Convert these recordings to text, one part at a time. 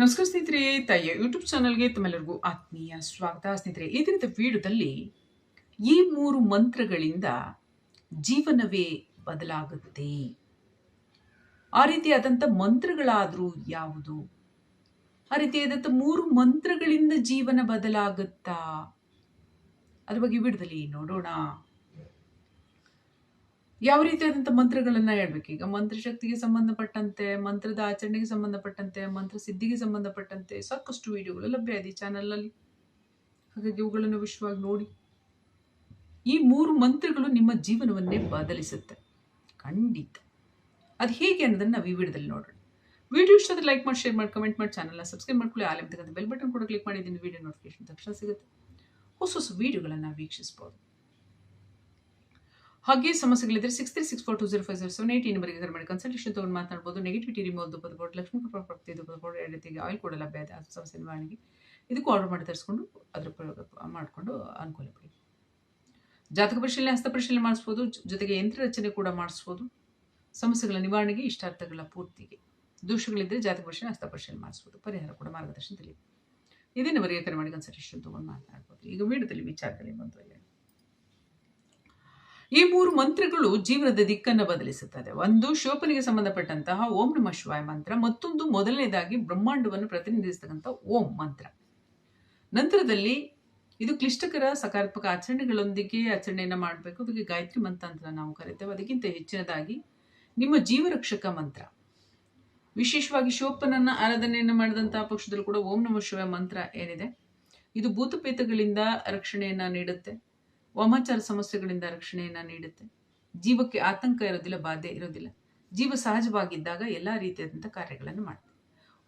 ನಮಸ್ಕಾರ ಸ್ನೇಹಿತರೆ, ತಾಯಿಯ ಯೂಟ್ಯೂಬ್ ಚಾನಲ್ಗೆ ತಮ್ಮೆಲ್ಲರಿಗೂ ಆತ್ಮೀಯ ಸ್ವಾಗತ. ಸ್ನೇಹಿತರೆ, ಈ ದಿನದ ವಿಡಿಯೋದಲ್ಲಿ ಈ ಮೂರು ಮಂತ್ರಗಳಿಂದ ಜೀವನವೇ ಬದಲಾಗುತ್ತೆ. ಆ ರೀತಿಯಾದಂಥ ಮಂತ್ರಗಳಾದರೂ ಯಾವುದು? ಆ ರೀತಿಯಾದಂಥ ಮೂರು ಮಂತ್ರಗಳಿಂದ ಜೀವನ ಬದಲಾಗುತ್ತಾ? ಅದ್ರ ಬಗ್ಗೆ ವಿಡಿಯೋದಲ್ಲಿ ನೋಡೋಣ. ಯಾವ ರೀತಿಯಾದಂಥ ಮಂತ್ರಗಳನ್ನು ಹೇಳ್ಬೇಕು? ಈಗ ಮಂತ್ರಶಕ್ತಿಗೆ ಸಂಬಂಧಪಟ್ಟಂತೆ, ಮಂತ್ರದ ಆಚರಣೆಗೆ ಸಂಬಂಧಪಟ್ಟಂತೆ, ಮಂತ್ರ ಸಿದ್ಧಿಗೆ ಸಂಬಂಧಪಟ್ಟಂತೆ ಸಾಕಷ್ಟು ವಿಡಿಯೋಗಳು ಲಭ್ಯ ಇದೆ ಈ ಚಾನಲಲ್ಲಿ. ಹಾಗಾಗಿ ಇವುಗಳನ್ನು ವಿಶ್ವವಾಗಿ ನೋಡಿ. ಈ ಮೂರು ಮಂತ್ರಗಳು ನಿಮ್ಮ ಜೀವನವನ್ನೇ ಬದಲಿಸುತ್ತೆ. ಖಂಡಿತ. ಅದು ಹೇಗೆ ಅನ್ನೋದನ್ನ ನಾವು ಈ ವಿಡಿಯೋದಲ್ಲಿ ನೋಡೋಣ. ವಿಡಿಯೋ ಇಷ್ಟ ಲೈಕ್ ಮಾಡಿ, ಶೇರ್ ಮಾಡಿ, ಕಮೆಂಟ್ ಮಾಡಿ ಚಾನಲ್ನ ಸಬ್ಸ್ಕ್ರೈಬ್ ಮಾಡ್ಕೊಳ್ಳಿ ಆಲಮ್ ಅಂತಕ್ಕಂಥ ಬೆಲ್ ಬಟನ್ ಕೂಡ ಕ್ಲಿಕ್ ಮಾಡಿದ್ದೀನಿ ವಿಡಿಯೋ ನೋಟಿಫಿಕೇಶನ್ ತಕ್ಷಣ ಸಿಗುತ್ತೆ. ಹೊಸ ಹೊಸ ವೀಡಿಯೋಗಳನ್ನು ವೀಕ್ಷಿಸ್ಬೋದು. ಹಾಗೆ ಸಮಸ್ಯೆಗಳಿದ್ರೆ six three six four two zero five zero seven eight ನಂಬರ್ಗೆ ಕರೆ ಮಾಡಿ ಕನ್ಸಲ್ಟೇಷನ್ ತೊಗೊಂಡು ಮಾತನಾಡ್ಬೋದು. ನೆಗೆಟಿವಿಟಿ ರಿಮೂವ್ ಪದಬೋದು ಲಕ್ಷ್ಮೀ ಕೃಪಾ ಪ್ರಾಪ್ತಿ ಪದಬೋದು ಎರಡು ರೀತಿಗೆ ಆಯಿಲ್ ಕೂಡ ಲಭ್ಯ ಇದೆ. ಅದು ಸಮಸ್ಯೆ ನಿವಾರಣೆಗೆ. ಇದಕ್ಕೂ ಆರ್ಡರ್ ಮಾಡಿ ತರಿಸ್ಕೊಂಡು ಅದ್ರ ಪ್ರಯೋಗ ಮಾಡಿಕೊಂಡು ಅನುಕೂಲ ಪಡಿ. ಜಾತಕ ಪರಿಶೀಲನೆ, ಹಸ್ತ ಪರಿಶೀಲನೆ ಮಾಡಿಸ್ಬೋದು. ಜೊತೆಗೆ ಯಂತ್ರ ರಚನೆ ಕೂಡ ಮಾಡಿಸ್ಬೋದು. ಸಮಸ್ಯೆಗಳ ನಿವಾರಣೆಗೆ ಇಷ್ಟಾರ್ಥಗಳ ಪೂರ್ತಿಗೆ. ದೋಷಗಳಿದ್ದರೆ ಜಾತಕ ಪರಿಶೀಲನೆ, ಹಸ್ತ ಪರಿಶೀಲನೆ ಮಾಡಿಸ್ಬೋದು. ಪರಿಹಾರ ಕೂಡ ಮಾರ್ಗದರ್ಶನ ಇದೇ. ನಂಬರ್ಗೆ ಕರೆ ಮಾಡಿ ಕನ್ಸಲ್ಟೇಷನ್ ತೊಗೊಂಡು ಮಾತನಾಡ್ಬೋದು. ಈಗ ವಿಡಿಯೋದಲ್ಲಿ ವಿಚಾರದಲ್ಲಿ ಬಂದು ಈ ಮೂರು ಮಂತ್ರಗಳು ಜೀವನದ ದಿಕ್ಕನ್ನು ಬದಲಿಸುತ್ತದೆ. ಒಂದು, ಶೋಪನಿಗೆ ಸಂಬಂಧಪಟ್ಟಂತಹ ಓಂ ನಮ ಶಿವಾಯ ಮಂತ್ರ. ಮತ್ತೊಂದು, ಮೊದಲನೇದಾಗಿ ಬ್ರಹ್ಮಾಂಡವನ್ನು ಪ್ರತಿನಿಧಿಸತಕ್ಕಂಥ ಓಂ ಮಂತ್ರ. ನಂತರದಲ್ಲಿ ಇದು ಕ್ಲಿಷ್ಟಕರ, ಸಕಾರಾತ್ಮಕ ಆಚರಣೆಗಳೊಂದಿಗೆ ಆಚರಣೆಯನ್ನು ಮಾಡಬೇಕು. ಅದಕ್ಕೆ ಗಾಯತ್ರಿ ಮಂತ್ರ ಅಂತ ನಾವು ಕರಿತೇವೆ. ಅದಕ್ಕಿಂತ ಹೆಚ್ಚಿನದಾಗಿ ನಿಮ್ಮ ಜೀವರಕ್ಷಕ ಮಂತ್ರ. ವಿಶೇಷವಾಗಿ ಶಿವಪ್ಪನನ್ನ ಆರಾಧನೆಯನ್ನು ಮಾಡಿದಂತಹ ಪಕ್ಷದಲ್ಲೂ ಕೂಡ ಓಂ ನಮ ಶಿವಾಯ ಮಂತ್ರ ಏನಿದೆ? ಇದು ಭೂತಪೇತಗಳಿಂದ ರಕ್ಷಣೆಯನ್ನ ನೀಡುತ್ತೆ. ವಾಮಾಚಾರ ಸಮಸ್ಯೆಗಳಿಂದ ರಕ್ಷಣೆಯನ್ನು ನೀಡುತ್ತೆ. ಜೀವಕ್ಕೆ ಆತಂಕ ಇರೋದಿಲ್ಲ, ಬಾಧೆ ಇರೋದಿಲ್ಲ. ಜೀವ ಸಹಜವಾಗಿದ್ದಾಗ ಎಲ್ಲ ರೀತಿಯಾದಂಥ ಕಾರ್ಯಗಳನ್ನು ಮಾಡುತ್ತೆ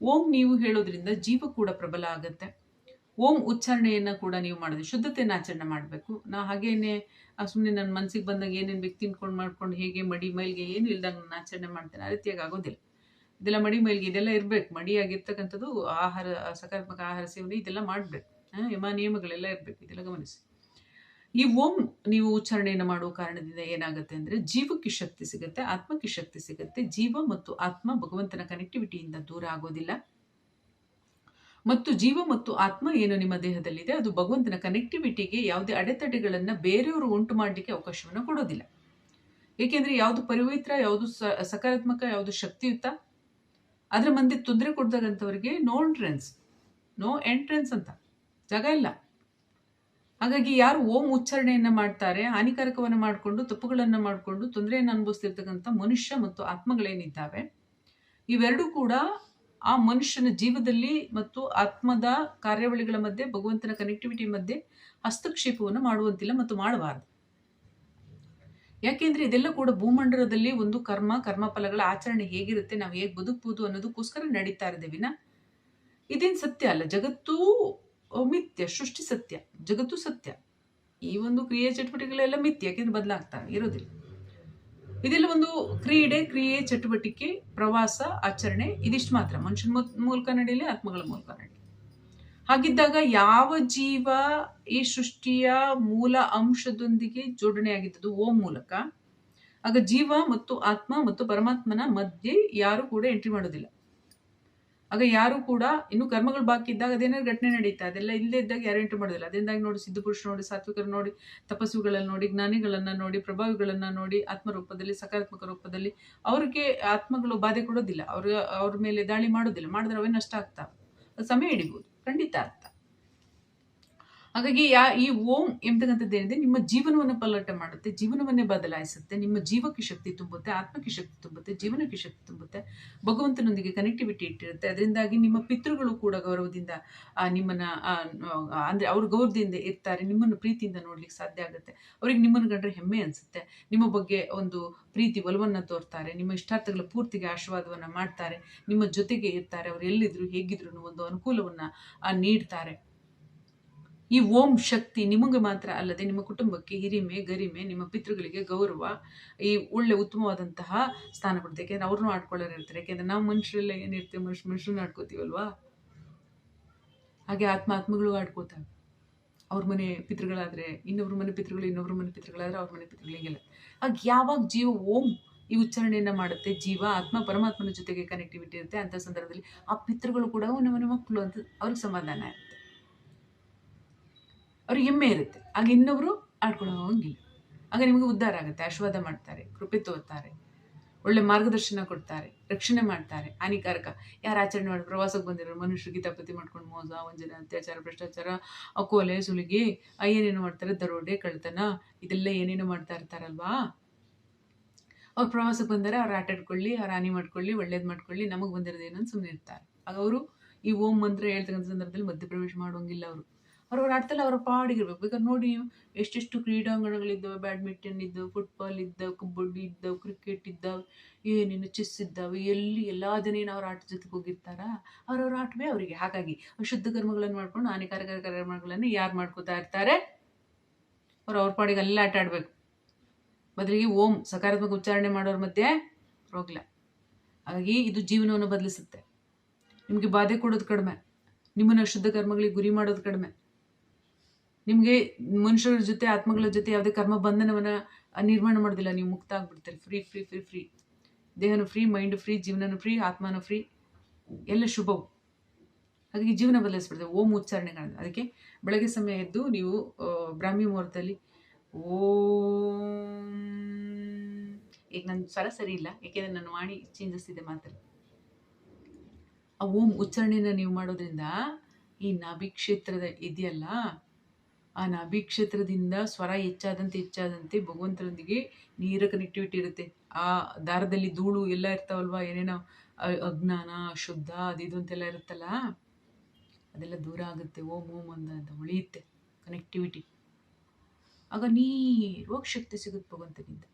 ಓಂ ನೀವು ಹೇಳೋದ್ರಿಂದ ಜೀವ ಕೂಡ ಪ್ರಬಲ ಆಗುತ್ತೆ. ಓಂ ಉಚ್ಚಾರಣೆಯನ್ನು ಕೂಡ ನೀವು ಮಾಡೋದು, ಶುದ್ಧತೆಯನ್ನು ಆಚರಣೆ ಮಾಡಬೇಕು. ನಾ ಹಾಗೇನೆ ಸುಮ್ಮನೆ ನನ್ನ ಮನಸ್ಸಿಗೆ ಬಂದಾಗ ಏನೇನು ವ್ಯಕ್ತಿ ತಿನ್ಕೊಂಡು ಮಾಡ್ಕೊಂಡು ಹೇಗೆ ಮಡಿ ಮೈಲ್ಗೆ ಏನು ಇಲ್ದಂಗೆ ನಾನು ಆಚರಣೆ ಮಾಡ್ತೇನೆ, ಆ ರೀತಿಯಾಗಿ ಆಗೋದಿಲ್ಲ. ಇದೆಲ್ಲ ಮಡಿ ಮೈಲ್ಗೆ ಇದೆಲ್ಲ ಇರಬೇಕು. ಮಡಿಯಾಗಿರ್ತಕ್ಕಂಥದ್ದು ಆಹಾರ, ಸಕಾರಾತ್ಮಕ ಆಹಾರ ಸೇವನೆ ಇದೆಲ್ಲ ಮಾಡಬೇಕು. ಯಮ ನಿಯಮಗಳೆಲ್ಲ ಇರಬೇಕು. ಇದೆಲ್ಲ ಗಮನಿಸಿ. ಈ ಓಂ ನೀವು ಉಚ್ಚಾರಣೆಯನ್ನು ಮಾಡುವ ಕಾರಣದಿಂದ ಏನಾಗುತ್ತೆ ಅಂದರೆ ಜೀವಕ್ಕೆ ಶಕ್ತಿ ಸಿಗುತ್ತೆ, ಆತ್ಮಕ್ಕೆ ಶಕ್ತಿ ಸಿಗುತ್ತೆ, ಜೀವ ಮತ್ತು ಆತ್ಮ ಭಗವಂತನ ಕನೆಕ್ಟಿವಿಟಿಯಿಂದ ದೂರ ಆಗೋದಿಲ್ಲ. ಮತ್ತು ಜೀವ ಮತ್ತು ಆತ್ಮ ಏನು ನಿಮ್ಮ ದೇಹದಲ್ಲಿದೆ, ಅದು ಭಗವಂತನ ಕನೆಕ್ಟಿವಿಟಿಗೆ ಯಾವುದೇ ಅಡೆತಡೆಗಳನ್ನು ಬೇರೆಯವರು ಉಂಟು ಮಾಡಲಿಕ್ಕೆ ಅವಕಾಶವನ್ನು ಕೊಡೋದಿಲ್ಲ. ಏಕೆಂದರೆ ಯಾವುದು ಪರಿವಿತ್ರ, ಯಾವುದು ಸಕಾರಾತ್ಮಕ, ಯಾವುದು ಶಕ್ತಿಯುತ, ಅದರ ಮಂದಿ ತೊಂದರೆ ಕೊಡ್ದಾಗಂಥವ್ರಿಗೆ ನೋ ಎಂಟ್ರೆನ್ಸ್ ನೋ ಎಂಟ್ರೆನ್ಸ್ ಅಂತ, ಜಾಗ ಇಲ್ಲ. ಹಾಗಾಗಿ ಯಾರು ಓಂ ಉಚ್ಚಾರಣೆಯನ್ನ ಮಾಡ್ತಾರೆ, ಹಾನಿಕಾರಕವನ್ನು ಮಾಡಿಕೊಂಡು, ತಪ್ಪುಗಳನ್ನು ಮಾಡಿಕೊಂಡು, ತೊಂದರೆಯನ್ನು ಅನುಭವಿಸ್ತಿರ್ತಕ್ಕಂಥ ಮನುಷ್ಯ ಮತ್ತು ಆತ್ಮಗಳೇನಿದ್ದಾವೆ, ಇವೆರಡೂ ಕೂಡ ಆ ಮನುಷ್ಯನ ಜೀವದಲ್ಲಿ ಮತ್ತು ಆತ್ಮದ ಕಾರ್ಯಾವಳಿಗಳ ಮಧ್ಯೆ, ಭಗವಂತನ ಕನೆಕ್ಟಿವಿಟಿ ಮಧ್ಯೆ ಹಸ್ತಕ್ಷೇಪವನ್ನು ಮಾಡುವಂತಿಲ್ಲ ಮತ್ತು ಮಾಡಬಾರದು. ಯಾಕೆಂದ್ರೆ ಇದೆಲ್ಲ ಕೂಡ ಭೂಮಂಡಲದಲ್ಲಿ ಒಂದು ಕರ್ಮ, ಕರ್ಮಫಲಗಳ ಆಚರಣೆ ಹೇಗಿರುತ್ತೆ, ನಾವು ಹೇಗೆ ಬದುಕ್ಬೋದು ಅನ್ನೋದಕ್ಕೋಸ್ಕರ ನಡೀತಾ ಇದ್ದೇವಿನ ವಿನ, ಇದೇನು ಸತ್ಯ ಅಲ್ಲ, ಜಗತ್ತೂ ಮಿಥ್ಯ ಸೃಷ್ಟಿ ಸತ್ಯ, ಜಗತ್ತು ಸತ್ಯ. ಈ ಒಂದು ಕ್ರಿಯೆ ಚಟುವಟಿಕೆಗಳೆಲ್ಲ ಮಿಥ್ಯ, ಯಾಕೆಂದ್ರೆ ಬದಲಾಗ್ತಾ ಇರೋದಿಲ್ಲ. ಇದೆಲ್ಲ ಒಂದು ಕ್ರೀಡೆ, ಕ್ರಿಯೆ, ಚಟುವಟಿಕೆ, ಪ್ರವಾಸ, ಆಚರಣೆ, ಇದಿಷ್ಟು ಮಾತ್ರ. ಮನುಷ್ಯನ ಮೂಲಕ ನಡೆಯಲಿ, ಆತ್ಮಗಳ ಮೂಲಕ ನಡೆಯಲಿ. ಹಾಗಿದ್ದಾಗ ಯಾವ ಜೀವ ಈ ಸೃಷ್ಟಿಯ ಮೂಲ ಅಂಶದೊಂದಿಗೆ ಜೋಡಣೆಯಾಗಿದ್ದದು ಓಂ ಮೂಲಕ? ಆಗ ಜೀವ ಮತ್ತು ಆತ್ಮ ಮತ್ತು ಪರಮಾತ್ಮನ ಮಧ್ಯೆ ಯಾರು ಕೂಡ ಎಂಟ್ರಿ ಮಾಡೋದಿಲ್ಲ. ಆಗ ಯಾರು ಕೂಡ ಇನ್ನು ಕರ್ಮಗಳು ಬಾಕಿ ಇದ್ದಾಗ ಅದೇನಾದ್ರು ಘಟನೆ ನಡೀತಾ, ಅದೆಲ್ಲ ಇಲ್ಲದೆ ಇದ್ದಾಗ ಯಾರು ಎಂಟ್ರಿ ಮಾಡೋದಿಲ್ಲ. ಅದರಿಂದಾಗಿ ನೋಡಿ ಸಿದ್ಧಪುರುಷ ನೋಡಿ, ಸಾತ್ವಿಕರು ನೋಡಿ ತಪಸ್ಸುಗಳನ್ನು ನೋಡಿ, ಜ್ಞಾನಿಗಳನ್ನ ನೋಡಿ, ಪ್ರಭಾವಿಗಳನ್ನ ನೋಡಿ ಆತ್ಮ ರೂಪದಲ್ಲಿ ಸಕಾರಾತ್ಮಕ ರೂಪದಲ್ಲಿ ಅವ್ರಿಗೆ ಆತ್ಮಗಳು ಬಾಧೆ ಕೊಡೋದಿಲ್ಲ. ಅವ್ರ ಅವ್ರ ಮೇಲೆ ದಾಳಿ ಮಾಡೋದಿಲ್ಲ. ಮಾಡಿದ್ರೆ ಅವೇ ನಷ್ಟ ಆಗ್ತಾವೆ ಸಮಯ ಹಿಡಿಬೋದು. ಖಂಡಿತ ಅರ್ಥ ಹಾಗಾಗಿ ಯಾ ಈ ಓಂ ಎಂಬತಕ್ಕಂಥದ್ದು ಏನಿದೆ, ನಿಮ್ಮ ಜೀವನವನ್ನು ಪಲ್ಲಟ ಮಾಡುತ್ತೆ, ಜೀವನವನ್ನೇ ಬದಲಾಯಿಸುತ್ತೆ, ನಿಮ್ಮ ಜೀವಕ್ಕೆ ಶಕ್ತಿ ತುಂಬುತ್ತೆ, ಆತ್ಮಕ್ಕೆ ಶಕ್ತಿ ತುಂಬುತ್ತೆ, ಜೀವನಕ್ಕೆ ಶಕ್ತಿ ತುಂಬುತ್ತೆ, ಭಗವಂತನೊಂದಿಗೆ ಕನೆಕ್ಟಿವಿಟಿ ಇಟ್ಟಿರುತ್ತೆ. ಅದರಿಂದಾಗಿ ನಿಮ್ಮ ಪಿತೃಗಳು ಕೂಡ ಗೌರವದಿಂದ ನಿಮ್ಮನ್ನ ಅಂದ್ರೆ ಅವ್ರ ಗೌರವದಿಂದ ಇರ್ತಾರೆ, ನಿಮ್ಮನ್ನು ಪ್ರೀತಿಯಿಂದ ನೋಡ್ಲಿಕ್ಕೆ ಸಾಧ್ಯ ಆಗುತ್ತೆ. ಅವ್ರಿಗೆ ನಿಮ್ಮನ್ನು ಕಂಡ್ರೆ ಹೆಮ್ಮೆ ಅನ್ಸುತ್ತೆ. ನಿಮ್ಮ ಬಗ್ಗೆ ಒಂದು ಪ್ರೀತಿ ಒಲವನ್ನು ತೋರ್ತಾರೆ, ನಿಮ್ಮ ಇಷ್ಟಾರ್ಥಗಳ ಪೂರ್ತಿಗೆ ಆಶೀರ್ವಾದವನ್ನು ಮಾಡ್ತಾರೆ, ನಿಮ್ಮ ಜೊತೆಗೆ ಇರ್ತಾರೆ, ಅವ್ರು ಎಲ್ಲಿದ್ರು, ಹೇಗಿದ್ರು ಒಂದು ಅನುಕೂಲವನ್ನ ನೀಡ್ತಾರೆ. ಈ ಓಂ ಶಕ್ತಿ ನಿಮಗೆ ಮಾತ್ರ ಅಲ್ಲದೆ ನಿಮ್ಮ ಕುಟುಂಬಕ್ಕೆ ಹಿರಿಮೆ, ಗರಿಮೆ, ನಿಮ್ಮ ಪಿತೃಗಳಿಗೆ ಗೌರವ, ಈ ಒಳ್ಳೆ ಉತ್ತಮವಾದಂತಹ ಸ್ಥಾನ ಕೊಡುತ್ತೆ. ಯಾಕೆಂದ್ರೆ ಅವ್ರನ್ನೂ ಆಡ್ಕೊಳ್ಳೋರು ಇರ್ತಾರೆ. ಯಾಕೆಂದ್ರೆ ನಾವು ಮನುಷ್ಯರೆಲ್ಲ ಏನಿರ್ತೀವಿ ಮನುಷ್ಯ ಮನುಷ್ಯರನ್ನ ಆಡ್ಕೋತೀವಲ್ವಾ? ಹಾಗೆ ಆತ್ಮ ಆತ್ಮಗಳು ಆಡ್ಕೋತಾವೆ ಅವ್ರ ಮನೆ ಪಿತೃಗಳಾದರೆ, ಇನ್ನೊಬ್ರ ಮನೆ ಪಿತೃಗಳು, ಇನ್ನೊಬ್ರ ಮನೆ ಪಿತೃಗಳಾದರೆ ಅವ್ರ ಮನೆ ಪಿತೃಗಳು ಹಾಗೆ ಆಗ ಯಾವಾಗ ಜೀವ ಓಂ ಈ ಉಚ್ಚಾರಣೆಯನ್ನು ಮಾಡುತ್ತೆ, ಜೀವ, ಆತ್ಮ, ಪರಮಾತ್ಮನ ಜೊತೆಗೆ ಕನೆಕ್ಟಿವಿಟಿ ಇರುತ್ತೆ ಅಂಥ ಸಂದರ್ಭದಲ್ಲಿ ಆ ಪಿತೃಗಳು ಕೂಡ ನಮ್ಮ ಮಕ್ಕಳು ಅಂತ ಅವ್ರಿಗೆ ಸಮಾಧಾನ ಇರುತ್ತೆ ಅವ್ರಿಗೆ ಹೆಮ್ಮೆ ಇರುತ್ತೆ. ಆಗ ಇನ್ನೊಬ್ರು ಆಡ್ಕೊಳ್ಳೋ ಹೋಗಿಲ್ಲ. ಆಗ ನಿಮಗೆ ಉದ್ಧಾರ ಆಗುತ್ತೆ. ಆಶೀರ್ವಾದ ಮಾಡ್ತಾರೆ, ಕೃಪೆ ತೋರ್ತಾರೆ, ಒಳ್ಳೆ ಮಾರ್ಗದರ್ಶನ ಕೊಡ್ತಾರೆ, ರಕ್ಷಣೆ ಮಾಡ್ತಾರೆ. ಹಾನಿಕಾರಕ. ಯಾರು ಆಚರಣೆ ಮಾಡಿ ಪ್ರವಾಸಕ್ಕೆ ಬಂದಿರೋ ಮನುಷ್ಯರು ಗೀತಾಪತಿ ಮಾಡ್ಕೊಂಡು ಮೋಸ, ವಂಚನೆ, ಅತ್ಯಾಚಾರ, ಭ್ರಷ್ಟಾಚಾರ, ಅಕೋಲೆ ಕೊಲೆ ಸುಲಿಗೆ ಏನೇನು ಮಾಡ್ತಾರೆ? ದರೋಡೆ ಕಳ್ತನ ಇದೆಲ್ಲ ಏನೇನು ಮಾಡ್ತಾ ಇರ್ತಾರಲ್ವಾ? ಅವ್ರು ಪ್ರವಾಸಕ್ಕೆ ಬಂದರೆ ಅವ್ರು ಆಟಾಡ್ಕೊಳ್ಳಿ ಅವ್ರು ಹಾನಿ ಮಾಡ್ಕೊಳ್ಳಿ, ಒಳ್ಳೇದು ಮಾಡ್ಕೊಳ್ಳಿ, ನಮಗೆ ಬಂದಿರೋದೇನೋ ಸುಮ್ಮನೆ ಇರ್ತಾರೆ ಆಗ ಅವರು ಈ ಓಂ ಮಂತ್ರ ಹೇಳ್ತಕ್ಕಂಥ ಸಂದರ್ಭದಲ್ಲಿ ಮಧ್ಯಪ್ರವೇಶ ಮಾಡೋಂಗಿಲ್ಲ ಅವರು. ಅವ್ರವ್ರ ಆಟದಲ್ಲಿ ಅವ್ರ ಪಾಡಿಗಿರ್ಬೇಕು. ಬೇಕಾದ್ರೆ ನೋಡಿ ಎಷ್ಟೆಷ್ಟು ಕ್ರೀಡಾಂಗಣಗಳಿದ್ದಾವೆ, ಬ್ಯಾಡ್ಮಿಂಟನ್ ಇದ್ದಾವೆ ಫುಟ್ಬಾಲ್ ಇದ್ದಾವೆ, ಕಬಡ್ಡಿ ಇದ್ದಾವೆ ಕ್ರಿಕೆಟ್ ಇದ್ದಾವೆ, ಏನೇನು ಚೆಸ್ ಇದ್ದಾವೆ, ಎಲ್ಲಿ ಎಲ್ಲ ಜನ ಏನು ಅವ್ರ ಆಟದ ಜೊತೆಗೆ ಹೋಗಿರ್ತಾರಾ? ಅವ್ರವ್ರ ಆಟವೇ ಅವರಿಗೆ. ಹಾಗಾಗಿ ಶುದ್ಧ ಕರ್ಮಗಳನ್ನು ಮಾಡ್ಕೊಂಡು ಹಾನಿಕಾರಕ ಕರ್ಮಗಳನ್ನು ಯಾರು ಮಾಡ್ಕೋತಾ ಇರ್ತಾರೆ? ಅವ್ರು ಅವ್ರ ಪಾಡಿಗೆ ಅಲ್ಲೇ ಆಟ ಆಡ್ಬೇಕು. ಬದಲಿಗೆ ಓಂ ಸಕಾರಾತ್ಮಕ ಉಚ್ಚಾರಣೆ ಮಾಡೋರ ಮಧ್ಯೆ ರೋಗಲ. ಹಾಗಾಗಿ ಇದು ಜೀವನವನ್ನು ಬದಲಿಸುತ್ತೆ. ನಿಮಗೆ ಬಾಧೆ ಕೊಡೋದು ಕಡಿಮೆ. ನಿಮ್ಮನ್ನು ಶುದ್ಧ ಕರ್ಮಗಳಿಗೆ ಗುರಿ ಮಾಡೋದು ಕಡಿಮೆ. ನಿಮಗೆ ಮನುಷ್ಯರ ಜೊತೆ, ಆತ್ಮಗಳ ಜೊತೆ ಯಾವುದೇ ಕರ್ಮ ಬಂಧನವನ್ನು ನಿರ್ಮಾಣ ಮಾಡೋದಿಲ್ಲ. ನೀವು ಮುಕ್ತ ಆಗ್ಬಿಡ್ತೀರಿ ಫ್ರೀ ಫ್ರೀ ಫ್ರೀ ಫ್ರೀ ದೇಹನೂ ಫ್ರೀ ಮೈಂಡ್ ಫ್ರೀ ಜೀವನನೂ ಫ್ರೀ ಆತ್ಮನೂ ಫ್ರೀ ಎಲ್ಲ ಶುಭವು. ಹಾಗಾಗಿ ಜೀವನ ಬದಲಿಸ್ಬಿಡ್ತದೆ ಓಂ ಉಚ್ಚಾರಣೆಗಳನ್ನು. ಅದಕ್ಕೆ ಬೆಳಗ್ಗೆ ಸಮಯ ಎದ್ದು ನೀವು ಬ್ರಾಹ್ಮಿ ಮುಹೂರ್ತದಲ್ಲಿ ಓಂ. ಈಗ ನನ್ನ ಸ್ವರ ಸರಿ ಇಲ್ಲ. ಏಕೆಂದರೆ ನನ್ನ ವಾಣಿ ಚೇಂಜಸ್ ಇದೆ ಮಾತ್ರ. ಆ ಓಂ ಉಚ್ಚಾರಣೆಯನ್ನು ನೀವು ಮಾಡೋದ್ರಿಂದ ಈ ನಾಭಿ ಕ್ಷೇತ್ರದ ಇದೆಯಲ್ಲ ಆ ನಾಭಿ ಕ್ಷೇತ್ರದಿಂದ ಸ್ವರ ಹೆಚ್ಚಾದಂತೆ ಹೆಚ್ಚಾದಂತೆ ಭಗವಂತನೊಂದಿಗೆ ನೇರ ಕನೆಕ್ಟಿವಿಟಿ ಇರುತ್ತೆ ಆ ದಾರದಲ್ಲಿ ಧೂಳು ಎಲ್ಲ ಇರ್ತಾವಲ್ವ? ಏನೇನೋ ಅಜ್ಞಾನ ಅಶುದ್ಧ ಅದು ಇದು ಅಂತೆಲ್ಲ ಇರುತ್ತಲ್ಲ? ಅದೆಲ್ಲ ದೂರ ಆಗುತ್ತೆ. ಓಂ ಓಂ ಅಂದ ಅಂತ ಉಳಿಯುತ್ತೆ ಕನೆಕ್ಟಿವಿಟಿ ಆಗ ನೇರವಾಗಿ ಶಕ್ತಿ ಸಿಗುತ್ತೆ ಭಗವಂತನಿಂದ.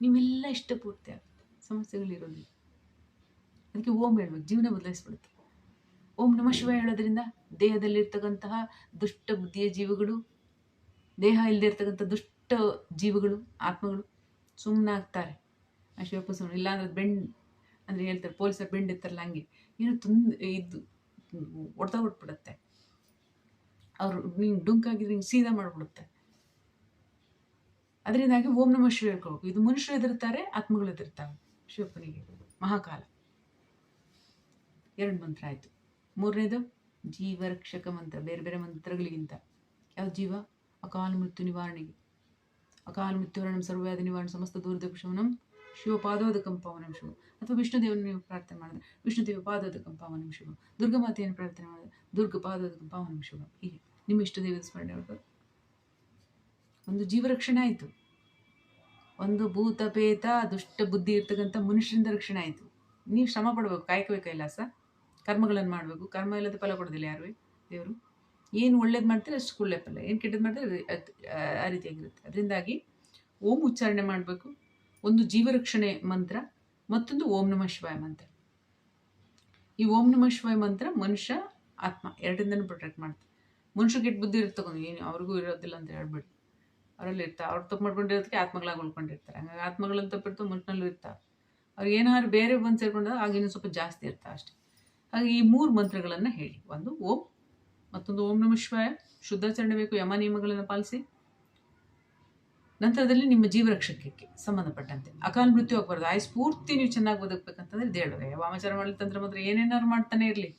ನೀವೆಲ್ಲ ಇಷ್ಟಪೂರ್ತಿ ಆಗುತ್ತೆ ಸಮಸ್ಯೆಗಳಿರೋದಿಲ್ಲ. ಅದಕ್ಕೆ ಓಂ ಹೇಳ್ಬೇಕು. ಜೀವನ ಬದಲಾಯಿಸ್ಬಿಡುತ್ತೆ. ಓಂ ನಮ ಶಿವ ಹೇಳೋದ್ರಿಂದ ದೇಹದಲ್ಲಿರ್ತಕ್ಕಂತಹ ದುಷ್ಟ ಬುದ್ಧಿಯ ಜೀವಗಳು, ದೇಹ ಇಲ್ಲದೆ ಇರ್ತಕ್ಕಂಥ ದುಷ್ಟ ಜೀವಗಳು, ಆತ್ಮಗಳು ಸುಮ್ಮನೆ ಆಗ್ತಾರೆ ಆ ಶಿವಪ್ಪ ಇಲ್ಲಾಂದ್ರೆ ಬೆಂಡ್, ಅಂದರೆ ಹೇಳ್ತಾರೆ, ಪೊಲೀಸರು ಬೆಂಡ್ ಇರ್ತಾರಲ್ಲ ಹಂಗೆ. ಏನು ತುಂಬ ಇದು ಹೊಡೆದ ಬಿಟ್ಬಿಡುತ್ತೆ ಅವರು ಹಿಂಗೆ ಡುಂಕಾಗಿದ್ರೆ ಹಿಂಗೆ ಸೀದಾ ಮಾಡಿಬಿಡುತ್ತೆ. ಅದರಿಂದಾಗಿ ಓಂ ನಮ ಶಿವ ಹೇಳ್ಕೊಳ್ಬೇಕು ಇದು ಮನುಷ್ಯರು ಎದುರ್ತಾರೆ, ಆತ್ಮಗಳು ಎದುರ್ತಾವೆ ಶಿವಪ್ಪನಿಗೆ ಮಹಾಕಾಲ. ಎರಡು ಮಂತ್ರ ಆಯಿತು. ಮೂರನೇದು ಜೀವರಕ್ಷಕ ಮಂತ್ರ ಬೇರೆ ಬೇರೆ ಮಂತ್ರಗಳಿಗಿಂತ. ಯಾವ ಜೀವ? ಅಕಾಲ ಮೃತ್ಯು ನಿವಾರಣೆಗೆ. ಅಕಾಲ ಮೃತ್ಯುವರಣಂ ಸರ್ವ್ಯಾಧಿ ನಿವಾರಣೆ, ಸಮಸ್ತ ದೂರದಕ್ಷವನಂ, ಶಿವಪಾದೋದಕಂ ಪಾವನಂ ಶಿವ. ಅಥವಾ ವಿಷ್ಣುದೇವನ ನೀವು ಪ್ರಾರ್ಥನೆ ಮಾಡಿದ್ರೆ ವಿಷ್ಣುದೇವ ಪಾದೋದಕಂ ಪಾವನಂ ಶಿವ. ದುರ್ಗಮಾತೆಯನ್ನು ಪ್ರಾರ್ಥನೆ ಮಾಡಿದ್ರೆ, ದುರ್ಗ ಪಾದೋದಕಂ ಪಾವನಂ ಶಿವ. ಹೀಗೆ. ನಿಮ್ಮ ಇಷ್ಟ ದೇವದ ಸ್ಮರಣೆ ಮಾಡ್ಬೋದು ಒಂದು ಜೀವರಕ್ಷಣೆ ಆಯಿತು. ಒಂದು ಭೂತ ಪೇತ ದುಷ್ಟ ಬುದ್ಧಿ ಇರ್ತಕ್ಕಂಥ ಮನುಷ್ಯರಿಂದ ರಕ್ಷಣೆ ಆಯಿತು. ನೀವು ಶ್ರಮ ಪಡಬೇಕು, ಕಾಯಕವೇ ಕೈಲಾಸ. ಕರ್ಮಗಳನ್ನು ಮಾಡಬೇಕು. ಕರ್ಮ ಇಲ್ಲದ ಫಲ ಕೊಡೋದಿಲ್ಲ ಯಾರು? ದೇವರು. ಏನು ಒಳ್ಳೇದು ಮಾಡ್ತಾರೆ ಅಷ್ಟು ಒಳ್ಳೆ ಫಲ. ಏನು ಕೆಟ್ಟದ್ದು ಮಾಡ್ತಾರೆ ಆ ರೀತಿಯಾಗಿರುತ್ತೆ. ಅದರಿಂದಾಗಿ ಓಂ ಉಚ್ಚಾರಣೆ ಮಾಡಬೇಕು. ಒಂದು ಜೀವರಕ್ಷಣೆ ಮಂತ್ರ, ಮತ್ತೊಂದು ಓಂ ನಮ ಶಿವಾಯ ಮಂತ್ರ. ಈ ಓಂ ನಮ ಶಿವಾಯ ಮಂತ್ರ ಮನುಷ್ಯ, ಆತ್ಮ ಎರಡರಿಂದನೂ ಪ್ರೊಟೆಕ್ಟ್ ಮಾಡ್ತಾರೆ ಮನುಷ್ಯ ಕೆಟ್ಟ ಬುದ್ಧಿ ಇರ್ತಕೊಂಡು ಏನು ಅವ್ರಿಗೂ ಇರೋದಿಲ್ಲ ಅಂತ ಹೇಳ್ಬೇಡಿ. ಅವರಲ್ಲಿ ಇರ್ತಾರೆ ಅವ್ರು ತಪ್ಪು ಮಾಡ್ಕೊಂಡಿರೋದಕ್ಕೆ ಆತ್ಮಗಳಾಗಿ ಉಳ್ಕೊಂಡಿರ್ತಾರೆ. ಹಂಗಾಗಿ ಆತ್ಮಗಳಲ್ಲಿ ತಪ್ಪಿರ್ತವೆ ಮನುಷ್ಯನಲ್ಲೂ ಇರ್ತಾರೆ ಅವ್ರು ಏನಾದ್ರು ಬೇರೆ ಬಂದು ಸೇರ್ಕೊಂಡಾಗ ಆಗಿನ ಸ್ವಲ್ಪ ಜಾಸ್ತಿ ಇರ್ತಾರೆ ಅಷ್ಟೇ. ಹಾಗೆ ಈ ಮೂರು ಮಂತ್ರಗಳನ್ನು ಹೇಳಿ. ಒಂದು, ಓಂ. ಮತ್ತೊಂದು, ಓಂ ನಮ ಶಿವಾಯ. ಶುದ್ಧಾಚರಣೆ ಬೇಕು, ಯಮ ನಿಯಮಗಳನ್ನು ಪಾಲಿಸಿ. ನಂತರದಲ್ಲಿ ನಿಮ್ಮ ಜೀವರಕ್ಷಕಕ್ಕೆ ಸಂಬಂಧಪಟ್ಟಂತೆ. ಅಕಾಲ ಮೃತ್ಯು ಆಗಬಾರ್ದು ಆಯ್ ಸ್ಫೂರ್ತಿ ನೀವು ಚೆನ್ನಾಗಿ ಬದುಕಬೇಕಂತಂದ್ರೆ ದೇಳುವೆ ವಾಮಾಚಾರ ಮಾಡಲಿ, ತಂತ್ರ ಮಾತ್ರ, ಏನೇನಾದ್ರು ಮಾಡ್ತಾನೆ ಇರಲಿ.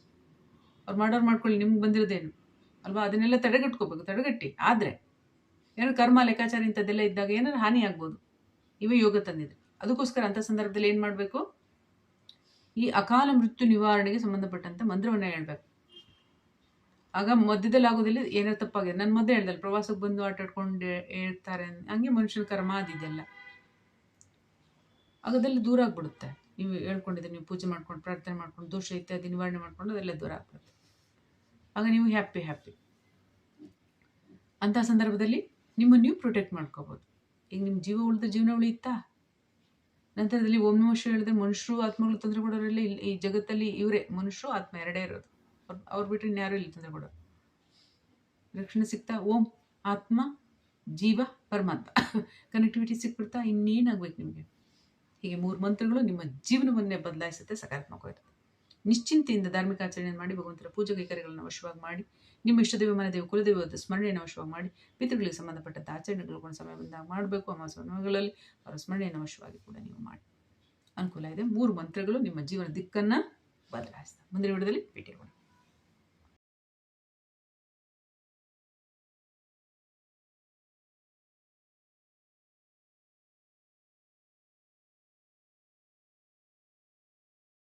ಅವ್ರು ಮಾಡೋರು ಮಾಡ್ಕೊಳ್ಳಿ, ನಿಮ್ಗೆ ಬಂದಿರೋದೇನು? ಅಲ್ವಾ? ಅದನ್ನೆಲ್ಲ ತಡೆಗಟ್ಕೋಬೇಕು, ತಡೆಗಟ್ಟಿ. ಆದರೆ ಏನಾದ್ರು ಕರ್ಮ, ಲೆಕ್ಕಾಚಾರ ಇಂಥದ್ದೆಲ್ಲ ಇದ್ದಾಗ ಏನಾದ್ರು ಹಾನಿ ಆಗ್ಬೋದು ಇವೇ ಯೋಗ ತಂದಿದೆ. ಅದಕ್ಕೋಸ್ಕರ ಅಂಥ ಸಂದರ್ಭದಲ್ಲಿ ಏನು ಮಾಡಬೇಕು? ಈ ಅಕಾಲ ಮೃತ್ಯು ನಿವಾರಣೆಗೆ ಸಂಬಂಧಪಟ್ಟಂತ ಮಂತ್ರವನ್ನು ಹೇಳ್ಬೇಕು. ಆಗ ಮಧ್ಯದಲ್ಲಿ ಆಗೋದಿಲ್ಲ ಏನಾರು ತಪ್ಪಾಗಿದೆ. ನನ್ನ ಮಧ್ಯೆ ಹೇಳ್ದಲ್ಲ, ಪ್ರವಾಸಕ್ಕೆ ಬಂದು ಆಟ ಆಡ್ಕೊಂಡು ಹೇಳ್ತಾರೆ. ಹಂಗೆ ಮನುಷ್ಯನ ಕರ್ಮ ಅದಿದೆಲ್ಲ ಆಗದಲ್ಲಿ ದೂರ ಆಗ್ಬಿಡುತ್ತೆ. ನೀವು ಹೇಳ್ಕೊಂಡಿದ್ರೆ ನೀವು ಪೂಜೆ ಮಾಡ್ಕೊಂಡು, ಪ್ರಾರ್ಥನೆ ಮಾಡ್ಕೊಂಡು, ದೋಷ ಇತ್ಯಾದಿ ನಿವಾರಣೆ ಮಾಡ್ಕೊಂಡು ಅದೆಲ್ಲ ದೂರ ಆಗ್ಬಿಡುತ್ತೆ. ಆಗ ನೀವು ಹ್ಯಾಪಿ ಹ್ಯಾಪಿ. ಅಂಥ ಸಂದರ್ಭದಲ್ಲಿ ನಿಮ್ಮನ್ನು ನೀವು ಪ್ರೊಟೆಕ್ಟ್ ಮಾಡ್ಕೋಬೋದು. ಈಗ ನಿಮ್ಮ ಜೀವ ಉಳಿದ ಜೀವನ ಉಳಿಯುತ್ತಾ ನಂತರದಲ್ಲಿ ಓಂ ನಮಃ ಹೇಳಿದ್ರೆ ಮನುಷ್ಯರು ಆತ್ಮಗಳು ತೊಂದರೆ ಕೊಡೋರಲ್ಲಿ ಈ ಜಗತ್ತಲ್ಲಿ ಇವರೇ, ಮನುಷ್ಯರು ಆತ್ಮ ಎರಡೇ ಇರೋದು. ಅವ್ರು ಅವ್ರು ಬಿಟ್ಟರೆ ಇನ್ಯಾರು ಇಲ್ಲಿ ತೊಂದರೆ ಕೊಡೋರು? ರಕ್ಷಣೆ ಸಿಗ್ತಾ ಓಂ, ಆತ್ಮ, ಜೀವ, ಪರಮಾತ್ಮ. ಕನೆಕ್ಟಿವಿಟಿ ಸಿಕ್ಬಿಡ್ತಾ ಇನ್ನೇನಾಗ್ಬೇಕು ನಿಮಗೆ? ಹೀಗೆ ಮೂರು ಮಂತ್ರಗಳು ನಿಮ್ಮ ಜೀವನವನ್ನೇ ಬದಲಾಯಿಸುತ್ತೆ ಸಕಾರಾತ್ಮಕವಾಗಿರುತ್ತೆ ನಿಶ್ಚಿಂತೆಯಿಂದ ಧಾರ್ಮಿಕ ಆಚರಣೆಯನ್ನು ಮಾಡಿ ಭಗವಂತರ ಪೂಜೆ ಕೈಕಾರ್ಯಗಳನ್ನು ಅವಶ್ಯವಾಗಿ ಮಾಡಿ, ನಿಮ್ಮ ಇಷ್ಟದೇವ ಮನೆದೇವ ಕುಲದೇವದ ಸ್ಮರಣೆಯನ್ನು ವಶವಾಗಿ ಮಾಡಿ, ಪಿತೃಗಳಿಗೆ ಸಂಬಂಧಪಟ್ಟಂಥ ಆಚರಣೆಗಳು ಸಮಯ ಬಂದಾಗ ಮಾಡಬೇಕು. ಸಮಯಗಳಲ್ಲಿ ಅವರ ಸ್ಮರಣೆಯನ್ನು ವಶವಾಗಿ ಕೂಡ ನೀವು ಮಾಡಿ. ಅನುಕೂಲ ಇದೆ. ಮೂರು ಮಂತ್ರಗಳು ನಿಮ್ಮ ಜೀವನ ದಿಕ್ಕನ್ನು ಬದಲಾಯಿಸ್ತವೆ ಮುಂದಿನ ವಿಡಿಯೋದಲ್ಲಿ ಭೇಟಿಯಾಗೋಣ.